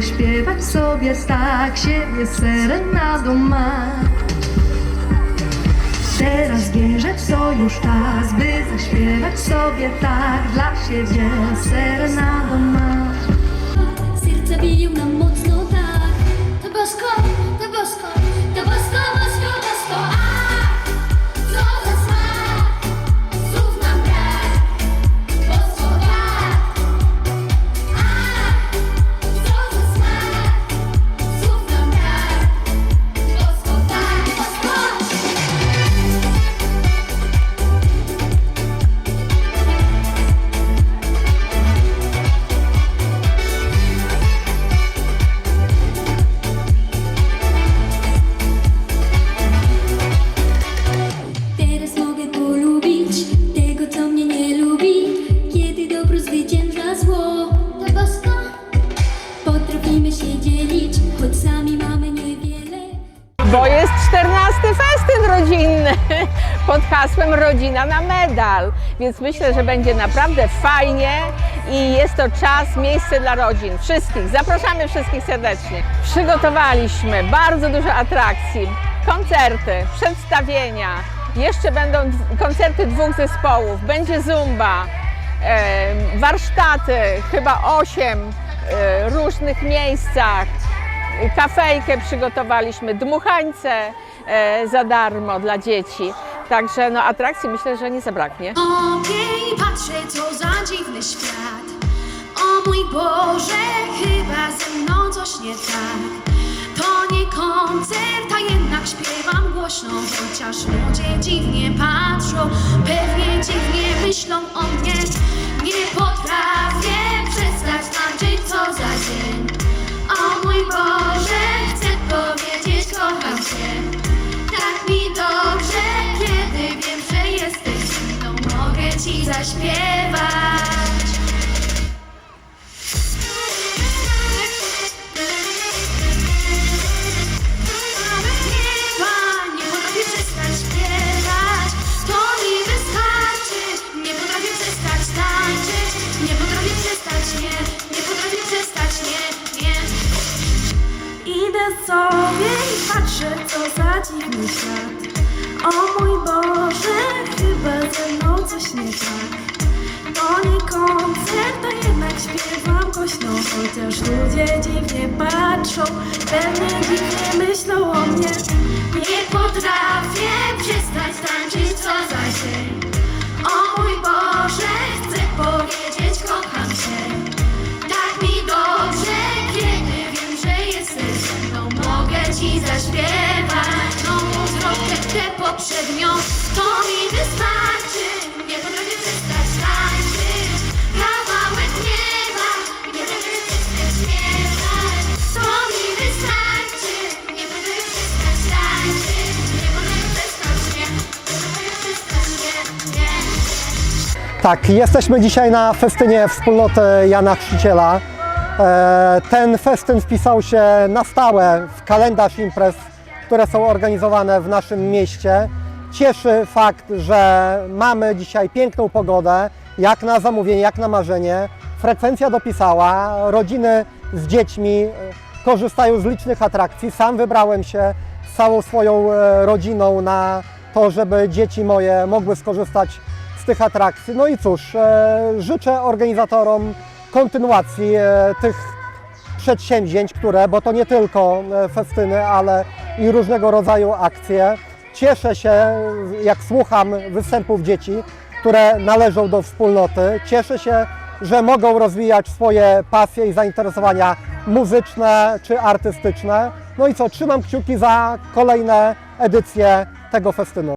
zaśpiewać sobie tak siebie serenadą ma. Teraz bierze w sojusz czas, by zaśpiewać sobie tak dla siebie serenadą ma. Serca biją nam mocno tak to bosko, 14 festyn rodzinny pod hasłem Rodzina na medal. Więc myślę, że będzie naprawdę fajnie i jest to czas, miejsce dla rodzin. Wszystkich. Zapraszamy wszystkich serdecznie. Przygotowaliśmy bardzo dużo atrakcji, koncerty, przedstawienia. Jeszcze będą koncerty dwóch zespołów. Będzie zumba, warsztaty, chyba 8 e, różnych miejscach kafejkę przygotowaliśmy, dmuchańce e, za darmo dla dzieci. Także no, atrakcji myślę, że nie zabraknie. Ogień patrzę, co za dziwny świat. O mój Boże, chyba ze mną coś nie tak. To nie koncert, a jednak śpiewam głośno, chociaż ludzie dziwnie patrzą, pewnie dziwnie myślą o mnie. Nie potrafię przestać tańczyć co za dzień. Sobie i patrzę, co za dziwny świat. O mój Boże, chyba ze mną coś nie tak. To nie koncert, a jednak śpiewam głośno, chociaż ludzie dziwnie patrzą, pewnie dziwnie myślą Tak, jesteśmy dzisiaj na festynie wspólnoty Jana Chrzciciela. E, Ten festyn wpisał się na stałe w kalendarz imprez, które są organizowane w naszym mieście. Cieszy fakt, że mamy dzisiaj piękną pogodę, jak na zamówienie, jak na marzenie. Frekwencja dopisała, rodziny z dziećmi e, korzystają z licznych atrakcji. Sam wybrałem się z całą swoją e, rodziną na to, żeby dzieci moje mogły skorzystać tych atrakcji. No i cóż, e, życzę organizatorom kontynuacji e, tych przedsięwzięć, które, bo to nie tylko e, festyny, ale i różnego rodzaju akcje. Cieszę się, jak słucham występów dzieci, które należą do wspólnoty. Cieszę się, że mogą rozwijać swoje pasje i zainteresowania muzyczne czy artystyczne. No i co, trzymam kciuki za kolejne edycje tego festynu.